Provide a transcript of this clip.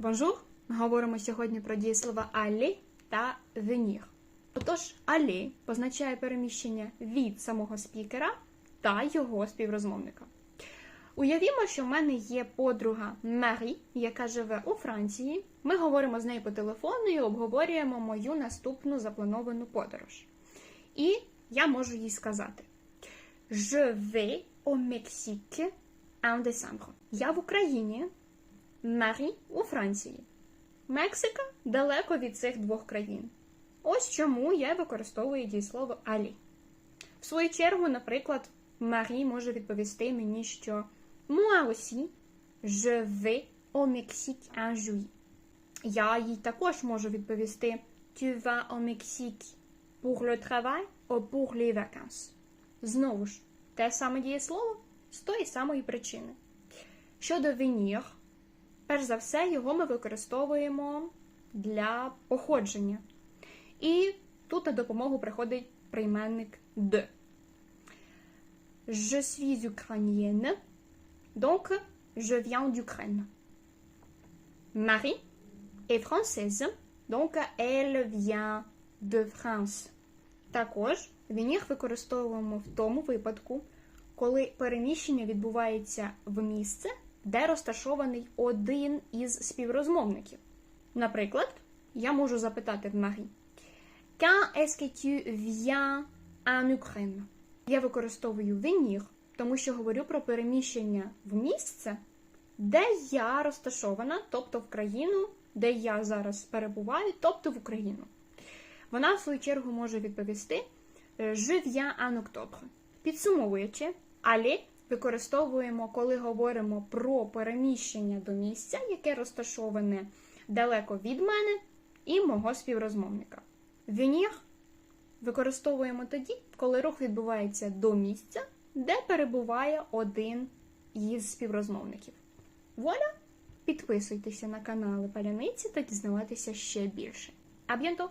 Бонжур! Ми говоримо сьогодні про дієслова aller та venir. Отож, aller позначає переміщення від самого спікера та його співрозмовника. Уявімо, що в мене є подруга Марі, яка живе у Франції. Ми говоримо з нею по телефону і обговорюємо мою наступну заплановану подорож. І я можу їй сказати: Je vais au Mexique en décembre. Я в Україні, Марі у Франції. Мексика далеко від цих двох країн. Ось чому я використовую дієслово алі. В свою чергу, наприклад, Марі може відповісти мені, що Moi aussi, je vais au Mexique en juillet. Я їй також можу відповісти Tu vas au Mexique pour le travail ou pour les vacances. Знову ж, те саме дієслово з тої самої причини. Щодо venir, перш за все, його ми використовуємо для походження. І тут на допомогу приходить прийменник de. Je suis ukrainienne, donc je viens d'Ukraine. Marie est française, donc elle vient de France. Також вінір використовуємо в тому випадку, коли переміщення відбувається в місце, де розташований один із співрозмовників. Наприклад, я можу запитати в Марі: Quand est-ce que tu viens en Ukraine? Я використовую венір, тому що говорю про переміщення в місце, де я розташована, тобто в країну, де я зараз перебуваю, тобто в Україну. Вона, в свою чергу, може відповісти Je viens en octobre. Підсумовуючи, але використовуємо, коли говоримо про переміщення до місця, яке розташоване далеко від мене і мого співрозмовника. Venir використовуємо тоді, коли рух відбувається до місця, де перебуває один із співрозмовників. Вуаля! Підписуйтеся на канали Паляниці та дізнаватися ще більше. А bientôt!